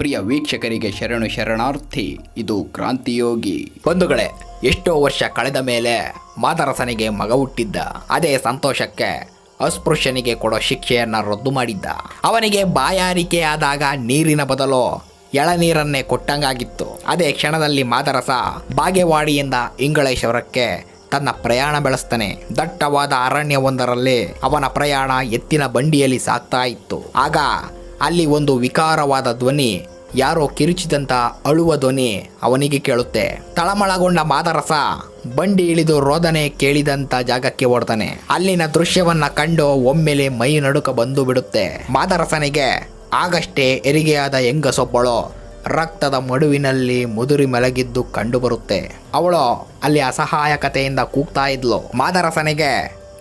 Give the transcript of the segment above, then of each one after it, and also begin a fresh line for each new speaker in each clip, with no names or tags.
ಪ್ರಿಯ ವೀಕ್ಷಕರಿಗೆ ಶರಣು ಶರಣಾರ್ಥಿ, ಇದು ಕ್ರಾಂತಿಯೋಗಿ. ಬಂಧುಗಳೇ, ಎಷ್ಟೋ ವರ್ಷ ಕಳೆದ ಮೇಲೆ ಮಾದರಸನಿಗೆ ಮಗ ಹುಟ್ಟಿದ್ದ. ಅದೇ ಸಂತೋಷಕ್ಕೆ ಅಸ್ಪೃಶ್ಯನಿಗೆ ಕೊಡೋ ಶಿಕ್ಷೆಯನ್ನು ರದ್ದು ಮಾಡಿದ್ದ. ಅವನಿಗೆ ಬಾಯಾರಿಕೆ ಆದಾಗ ನೀರಿನ ಬದಲು ಎಳನೀರನ್ನೇ ಕೊಟ್ಟಂಗಾಗಿತ್ತು. ಅದೇ ಕ್ಷಣದಲ್ಲಿ ಮಾದರಸ ಬಾಗೇವಾಡಿಯಿಂದ ಇಂಗಳೇಶ್ವರಕ್ಕೆ ತನ್ನ ಪ್ರಯಾಣ ಬೆಳೆಸ್ತಾನೆ. ದಟ್ಟವಾದ ಅರಣ್ಯವೊಂದರಲ್ಲಿ ಅವನ ಪ್ರಯಾಣ ಎತ್ತಿನ ಬಂಡಿಯಲ್ಲಿ ಸಾಗ್ತಾ ಇತ್ತು. ಆಗ ಅಲ್ಲಿ ಒಂದು ವಿಕಾರವಾದ ಧ್ವನಿ, ಯಾರೋ ಕಿರುಚಿದಂತ ಅಳುವ ಧ್ವನಿ ಅವನಿಗೆ ಕೇಳುತ್ತೆ. ತಳಮಳಗೊಂಡ ಮಾದರಸ ಬಂಡಿ ಇಳಿದು ರೋದನೆ ಕೇಳಿದಂತ ಜಾಗಕ್ಕೆ ಓಡ್ತಾನೆ. ಅಲ್ಲಿನ ದೃಶ್ಯವನ್ನ ಕಂಡು ಒಮ್ಮೆಲೆ ಮೈ ನಡುಕ ಬಂದು ಬಿಡುತ್ತೆ. ಮಾದರಸನಿಗೆ, ಆಗಷ್ಟೇ ಎರಿಗೆಯಾದ ಹೆಂಗಸೊಬ್ಬಳು, ರಕ್ತದ ಮಡುವಿನಲ್ಲಿ ಮುದುರಿ ಮಲಗಿದ್ದು ಕಂಡುಬರುತ್ತೆ. ಅವಳು ಅಲ್ಲಿ ಅಸಹಾಯಕತೆಯಿಂದ ಕೂಗ್ತಾ ಇದ್ಲು. ಮಾದರಸನಿಗೆ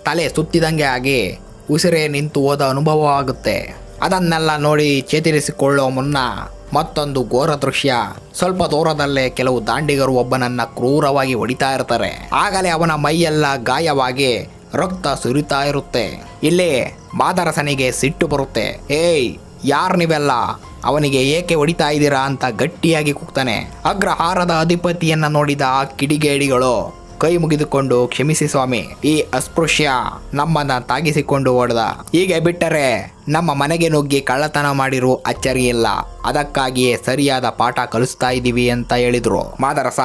ತಲೆ ಸುತ್ತಿದಂಗೆ ಆಗಿ ಉಸಿರೇ ನಿಂತು ಹೋದ ಅನುಭವ ಆಗುತ್ತೆ ಅದನ್ನೆಲ್ಲ ನೋಡಿ ಚೇತರಿಸಿಕೊಳ್ಳೋ ಮುನ್ನ ಮತ್ತೊಂದು ಘೋರ ದೃಶ್ಯ. ಸ್ವಲ್ಪ ದೂರದಲ್ಲೇ ಕೆಲವು ದಾಂಡಿಗರು ಒಬ್ಬನನ್ನ ಕ್ರೂರವಾಗಿ ಹೊಡಿತಾ ಇರ್ತಾರೆ. ಆಗಲೇ ಅವನ ಮೈಯೆಲ್ಲ ಗಾಯವಾಗಿ ರಕ್ತ ಸುರಿತಾ ಇರುತ್ತೆ. ಇಲ್ಲಿ ಮಾದರಸನಿಗೆ ಸಿಟ್ಟು ಬರುತ್ತೆ. ಏಯ್, ಯಾರು ನೀವೆಲ್ಲ? ಅವನಿಗೆ ಏಕೆ ಹೊಡಿತಾ ಇದ್ದೀರಾ ಅಂತ ಗಟ್ಟಿಯಾಗಿ ಕೂಗ್ತಾನೆ. ಅಗ್ರಹಾರದ ಅಧಿಪತಿಯನ್ನ ನೋಡಿದ ಆ ಕಿಡಿಗೇಡಿಗಳು ಕೈ ಮುಗಿದುಕೊಂಡು ಕ್ಷಮಿಸಿ ಸ್ವಾಮಿ. ಈ ಅಸ್ಪೃಶ್ಯ ನಮ್ಮನ್ನ ತಾಗಿಸಿಕೊಂಡು ಓಡದ. ಹೀಗೆ ಬಿಟ್ಟರೆ ನಮ್ಮ ಮನೆಗೆ ನುಗ್ಗಿ ಕಳ್ಳತನ ಮಾಡಿರು ಅಚ್ಚರಿ ಇಲ್ಲ. ಅದಕ್ಕಾಗಿಯೇ ಸರಿಯಾದ ಪಾಠ ಕಲಿಸ್ತಾ ಇದ್ದೀವಿ ಅಂತ ಹೇಳಿದ್ರು. ಮಾದರಸ,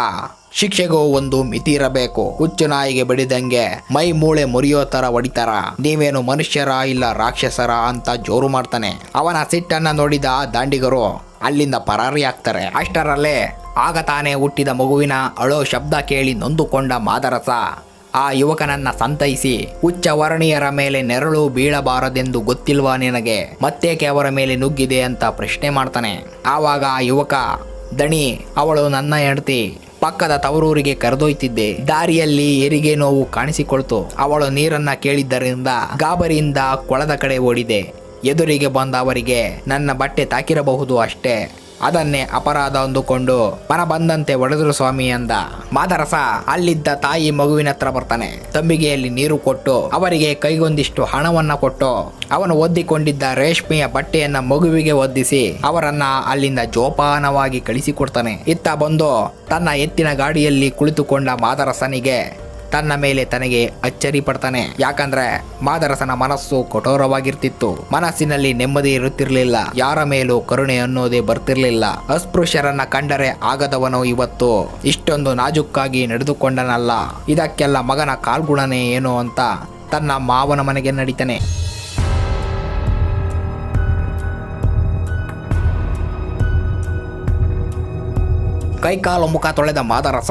ಶಿಕ್ಷೆಗೂ ಒಂದು ಮಿತಿ ಇರಬೇಕು. ಹುಚ್ಚು ನಾಯಿಗೆ ಬಡಿದಂಗೆ ಮೈ ಮೂಳೆ ಮುರಿಯೋ ತರ ಹೊಡಿತಾರ. ನೀವೇನು ಮನುಷ್ಯರ ಇಲ್ಲ ರಾಕ್ಷಸರ ಅಂತ ಜೋರು ಮಾಡ್ತಾನೆ. ಅವನ ಸಿಟ್ಟನ್ನ ನೋಡಿದ ದಾಂಡಿಗರು ಅಲ್ಲಿಂದ ಪರಾರಿ ಆಗ್ತಾರೆ ಅಷ್ಟರಲ್ಲೇ ಆಗ ತಾನೇ ಹುಟ್ಟಿದ ಮಗುವಿನ ಅಳೋ ಶಬ್ದ ಕೇಳಿ ನೊಂದುಕೊಂಡ ಮಾದರಸ. ಆ ಯುವಕನನ್ನ ಸಂತೈಸಿ ಉಚ್ಚ ವರ್ಣೀಯರ ಮೇಲೆ ನೆರಳು ಬೀಳಬಾರದೆಂದು ಗೊತ್ತಿಲ್ವಾ ನಿನಗೆ? ಮತ್ತೇಕೆ ಅವರ ಮೇಲೆ ನುಗ್ಗಿದೆ ಅಂತ ಪ್ರಶ್ನೆ ಮಾಡ್ತಾನೆ. ಆವಾಗ ಆ ಯುವಕ, ದಣಿ, ಅವಳು ನನ್ನ ಹೆಂಡತಿ. ಪಕ್ಕದ ತವರೂರಿಗೆ ಕರೆದೊಯ್ತಿದ್ದೆ. ದಾರಿಯಲ್ಲಿ ಹೆರಿಗೆ ನೋವು ಕಾಣಿಸಿಕೊಳ್ತು. ಅವಳು ನೀರನ್ನ ಕೇಳಿದ್ದರಿಂದ ಗಾಬರಿಯಿಂದ ಕೊಳದ ಕಡೆ ಓಡಿದೆ. ಎದುರಿಗೆ ಬಂದ ಅವರಿಗೆ, ನನ್ನ ಬಟ್ಟೆ ತಾಕಿರಬಹುದು ಅಷ್ಟೇ. ಅದನ್ನೇ ಅಪರಾಧ ಅಂದುಕೊಂಡು ಮನ ಬಂದಂತೆ ಒಡೆದರು ಸ್ವಾಮಿ ಅಂದ. ಮಾದರಸ, ಅಲ್ಲಿದ್ದ ತಾಯಿ ಮಗುವಿನ ಹತ್ರ ಬರ್ತಾನೆ. ತಂಬಿಗೆಯಲ್ಲಿ ನೀರು ಕೊಟ್ಟು ಅವರಿಗೆ ಕೈಗೊಂದಿಷ್ಟು ಹಣವನ್ನ ಕೊಟ್ಟು ಅವನು ಒದ್ದಿಕೊಂಡಿದ್ದ ರೇಷ್ಮೆಯ ಬಟ್ಟೆಯನ್ನ ಮಗುವಿಗೆ ಒದ್ದಿಸಿ ಅವರನ್ನ ಅಲ್ಲಿಂದ ಜೋಪಾನವಾಗಿ ಕಳಿಸಿಕೊಡ್ತಾನೆ ಇತ್ತ ಬಂದು ತನ್ನ ಎತ್ತಿನ ಗಾಡಿಯಲ್ಲಿ ಕುಳಿತುಕೊಂಡ ಮಾದರಸನಿಗೆ ತನ್ನ ಮೇಲೆ ತನಗೆ ಅಚ್ಚರಿ ಪಡ್ತಾನೆ. ಯಾಕಂದ್ರೆ ಮಾದರಸನ ಮನಸ್ಸು ಕಠೋರವಾಗಿರ್ತಿತ್ತು. ಮನಸ್ಸಿನಲ್ಲಿ ನೆಮ್ಮದಿ ಇರುತ್ತಿರಲಿಲ್ಲ. ಯಾರ ಮೇಲೂ ಕರುಣೆ ಅನ್ನೋದೇ ಬರ್ತಿರ್ಲಿಲ್ಲ. ಅಸ್ಪೃಶ್ಯರನ್ನ ಕಂಡರೆ ಆಗದವನು ಇವತ್ತು. ಇಷ್ಟೊಂದು ನಾಜುಕ್ಕಾಗಿ ನಡೆದುಕೊಂಡನಲ್ಲ. ಇದಕ್ಕೆಲ್ಲ ಮಗನ ಕಾಲ್ಗುಣನೇ ಏನು ಅಂತ ತನ್ನ ಮಾವನ ಮನೆಗೆ ನಡೀತಾನೆ. ಕೈಕಾಲು ಮುಖ ತೊಳೆದ ಮಾದರಸ.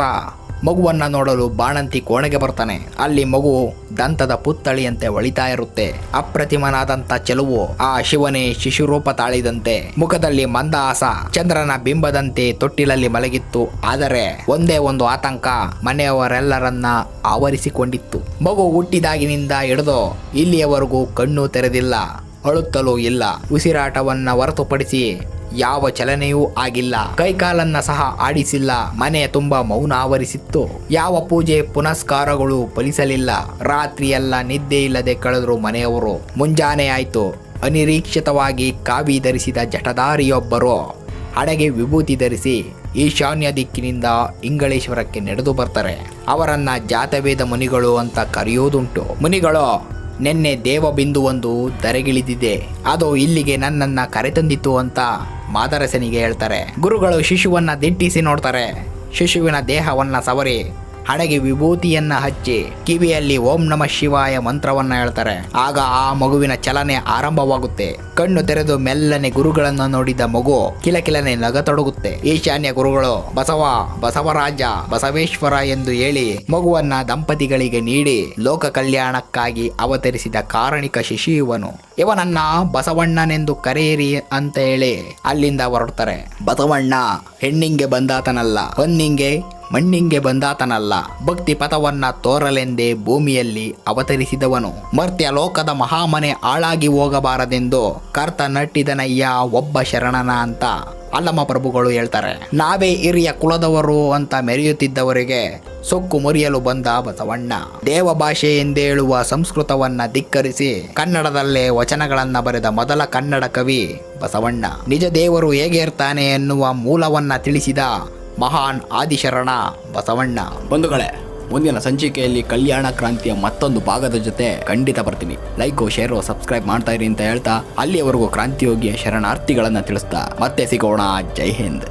ಮಗುವನ್ನ ನೋಡಲು ಬಾಣಂತಿ ಕೋಣೆಗೆ ಬರ್ತಾನೆ. ಅಲ್ಲಿ ಮಗು ದಂತದ ಪುತ್ತಳಿಯಂತೆ ಒಳಿತಾ ಇರುತ್ತೆ. ಅಪ್ರತಿಮನಾದಂತ ಚೆಲುವು ಆ ಶಿವನೇ ಶಿಶುರೂಪ ತಾಳಿದಂತೆ. ಮುಖದಲ್ಲಿ ಮಂದಹಾಸ, ಚಂದ್ರನ ಬಿಂಬದಂತೆ ತೊಟ್ಟಿಲಲ್ಲಿ ಮಲಗಿತ್ತು. ಆದರೆ ಒಂದೇ ಒಂದು ಆತಂಕ ಮನೆಯವರೆಲ್ಲರನ್ನ ಆವರಿಸಿಕೊಂಡಿತ್ತು. ಮಗು ಹುಟ್ಟಿದಾಗಿನಿಂದ ಹಿಡಿದು ಇಲ್ಲಿಯವರೆಗೂ ಕಣ್ಣು ತೆರೆದಿಲ್ಲ, ಅಳುತ್ತಲೂ ಇಲ್ಲ. ಉಸಿರಾಟವನ್ನ ಹೊರತುಪಡಿಸಿ ಯಾವ ಚಲನೆಯೂ ಆಗಿಲ್ಲ. ಕೈಕಾಲನ್ನ ಸಹ ಆಡಿಸಿಲ್ಲ. ಮನೆ ತುಂಬಾ ಮೌನ ಆವರಿಸಿತ್ತು ಯಾವ ಪೂಜೆ ಪುನಸ್ಕಾರಗಳು ಫಲಿಸಲಿಲ್ಲ. ರಾತ್ರಿಯೆಲ್ಲ ನಿದ್ದೆ ಇಲ್ಲದೆ ಕಳೆದ್ರು ಮನೆಯವರು. ಮುಂಜಾನೆ ಆಯ್ತು. ಅನಿರೀಕ್ಷಿತವಾಗಿ ಕಾವಿ ಧರಿಸಿದ ಜಟಧಾರಿಯೊಬ್ಬರು ಹಡಗೆ ವಿಭೂತಿ ಧರಿಸಿ ಈಶಾನ್ಯ ದಿಕ್ಕಿನಿಂದ ಇಂಗಳೇಶ್ವರಕ್ಕೆ ನಡೆದು ಬರ್ತಾರೆ. ಅವರನ್ನ ಜಾತವೇದ ಮುನಿಗಳು ಅಂತ ಕರೆಯೋದುಂಟು. ಮುನಿಗಳು ನಿನ್ನೆ ದೇವಬಿಂದುವೊಂದು ಧರೆಗಿಳಿದಿದೆ. ಅದು ಇಲ್ಲಿಗೆ ನನ್ನನ್ನ ಕರೆತಂದಿತ್ತು ಅಂತ ಮಾದರಸನಿಗೆ ಹೇಳ್ತಾರೆ. ಗುರುಗಳು ಶಿಶುವನ್ನ ದಿಟ್ಟಿಸಿ ನೋಡ್ತಾರೆ. ಶಿಶುವಿನ ದೇಹವನ್ನ ಸವರಿ ಹಣೆಗೆ ವಿಭೂತಿಯನ್ನ ಹಚ್ಚಿ ಕಿವಿಯಲ್ಲಿ ಓಂ ನಮ ಶಿವಾಯ ಮಂತ್ರವನ್ನ ಹೇಳ್ತಾರೆ. ಆಗ ಆ ಮಗುವಿನ ಚಲನೆ ಆರಂಭವಾಗುತ್ತೆ. ಕಣ್ಣು ತೆರೆದು ಮೆಲ್ಲನೆ ಗುರುಗಳನ್ನ ನೋಡಿದ ಮಗು ಕಿಲಕಿಲನೆ ನಗತೊಡಗುತ್ತೆ. ಈಶಾನ್ಯ ಗುರುಗಳು, ಬಸವ, ಬಸವರಾಜ, ಬಸವೇಶ್ವರ ಎಂದು ಹೇಳಿ ಮಗುವನ್ನ ದಂಪತಿಗಳಿಗೆ ನೀಡಿ ಲೋಕ ಕಲ್ಯಾಣಕ್ಕಾಗಿ ಅವತರಿಸಿದ ಕಾರಣಿಕ ಶಿಶುವನು ಇವನನ್ನ ಬಸವಣ್ಣನೆಂದು ಕರೆಯಿರಿ ಅಂತ ಹೇಳಿ ಅಲ್ಲಿಂದ ಹೊರಡ್ತಾರೆ. ಬಸವಣ್ಣ, ಹೆಣ್ಣಿಂಗೆ ಬಂದಾತನಲ್ಲ. ಹೊನ್ನಿಂಗೆ ಮಣ್ಣಿಂಗೆ ಬಂದಾತನಲ್ಲ. ಭಕ್ತಿ ಪಥವನ್ನ ತೋರಲೆಂದೇ ಭೂಮಿಯಲ್ಲಿ ಅವತರಿಸಿದವನು. ಮರ್ತ್ಯ ಲೋಕದ ಮಹಾಮನೆ ಹಾಳಾಗಿ ಹೋಗಬಾರದೆಂದು ಕರ್ತ ನಟ್ಟಿದನಯ್ಯ ಒಬ್ಬ ಶರಣನ ಅಂತ ಅಲ್ಲಮ್ಮ ಪ್ರಭುಗಳು ಹೇಳ್ತಾರೆ. ನಾವೇ ಹಿರಿಯ ಕುಲದವರು ಅಂತ ಮೆರೆಯುತ್ತಿದ್ದವರಿಗೆ ಸೊಕ್ಕು ಮುರಿಯಲು ಬಂದ ಬಸವಣ್ಣ. ದೇವ ಭಾಷೆ ಎಂದೇಳುವ ಸಂಸ್ಕೃತವನ್ನ ಧಿಕ್ಕರಿಸಿ ಕನ್ನಡದಲ್ಲೇ ವಚನಗಳನ್ನ ಬರೆದ ಮೊದಲ ಕನ್ನಡ ಕವಿ ಬಸವಣ್ಣ. ನಿಜ ದೇವರು ಹೇಗೆ ಇರ್ತಾನೆ ಎನ್ನುವ ಮೂಲವನ್ನ ತಿಳಿಸಿದ ಮಹಾನ್ ಆದಿಶರಣ ಬಸವಣ್ಣ. ಬಂಧುಗಳೇ, ಮುಂದಿನ ಸಂಚಿಕೆಯಲ್ಲಿ ಕಲ್ಯಾಣ ಕ್ರಾಂತಿಯ ಮತ್ತೊಂದು ಭಾಗದ ಜೊತೆ ಖಂಡಿತ ಬರ್ತೀನಿ. ಲೈಕ್, ಶೇರು, ಸಬ್ಸ್ಕ್ರೈಬ್ ಮಾಡ್ತಾ ಇರಿ ಅಂತ ಹೇಳ್ತಾ ಅಲ್ಲಿಯವರೆಗೂ ಕ್ರಾಂತಿಯೋಗಿಯ ಶರಣಾರ್ಥಿಗಳನ್ನ ತಿಳಿಸ್ತಾ ಮತ್ತೆ ಸಿಗೋಣ. ಜೈ ಹಿಂದ್.